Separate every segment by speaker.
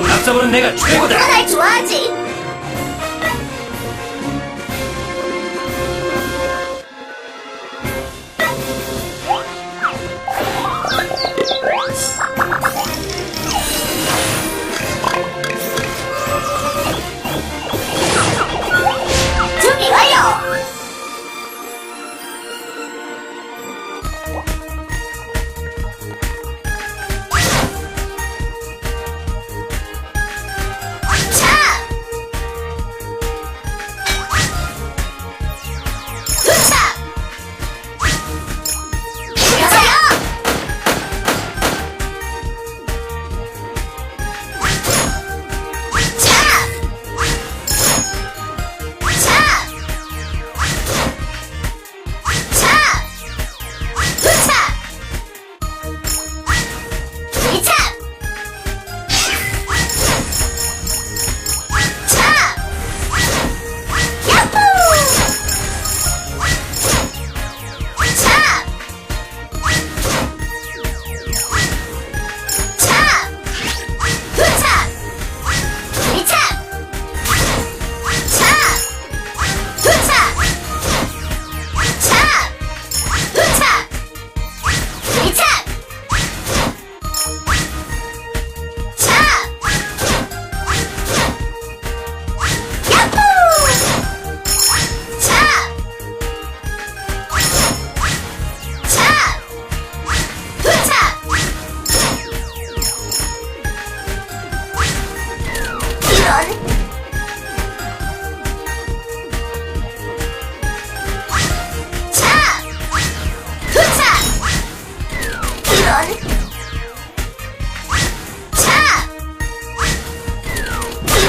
Speaker 1: 해야지.
Speaker 2: 앞서보는 내가 최고다.
Speaker 3: 내가 날 좋아하지.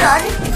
Speaker 3: Dad.